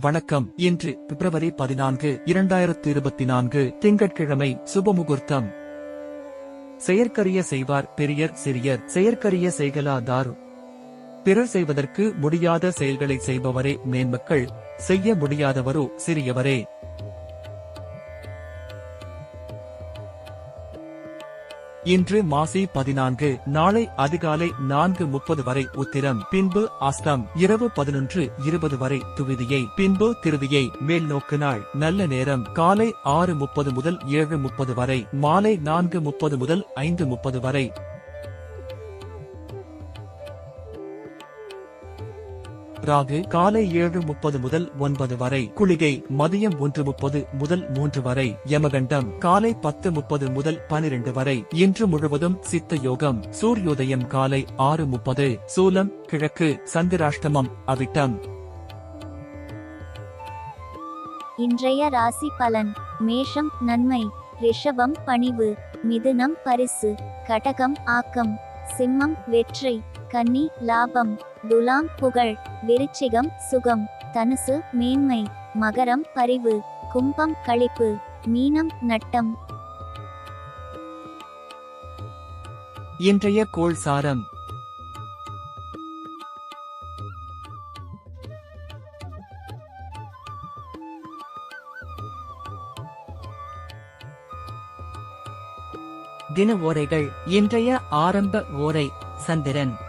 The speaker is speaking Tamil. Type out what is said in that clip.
வணக்கம். இன்று பிப்ரவரி பதினான்கு இரண்டாயிரத்து இருபத்தி நான்கு திங்கட்கிழமை சுபமுகூர்த்தம். செயற்கரிய செய்வார் பெரியர் சிறியர். செயற்கரிய செய்கலாதார் பிறர் செய்வதற்கு முடியாத செயல்களை செய்பவரே மேன்மக்கள். செய்ய முடியாதவரோ சிறியவரே. இன்று மாசி பதினான்கு நாளை அதிகாலை நான்கு முப்பது வரை உத்திரம் பின்பு அஸ்தம் இரவு பதினொன்று இருபது வரை துவிதியை பின்பு திருதியை மேல் நோக்கு நாள் நல்ல நேரம் காலை ஆறு முப்பது முதல் ஏழு முப்பது வரை மாலை நான்கு முப்பது முதல் ஐந்து முப்பது வரை ராகு காலை ஏழு முப்பது முதல் ஒன்பது வரை குளிகை மதியம் ஒன்று முப்பது முதல் மூன்று வரை யமகண்டம் காலை பத்து முப்பது முதல் பனிரெண்டு வரை. இன்று முழுவதும் சித்த யோகம் சூரியோதயம் காலை ஆறு முப்பது சூலம் கிழக்கு சந்திராஷ்டமம் அவிட்டம். இன்றைய ராசி பலன் மேஷம் நன்மை ரிஷபம் பணிவு மிதுனம் பரிசு கடகம் ஆக்கம் சிம்மம் வெற்றி கன்னி லாபம். துலாம் புகழ் விருச்சிகம் சுகம் தனுசு மேன்மை மகரம் பரிவு கும்பம் கழிப்பு மீனம் நட்டம். இன்றைய கோள் சாரம். தின ஓரைகள் இன்றைய ஆரம்ப ஓரை சந்திரன்.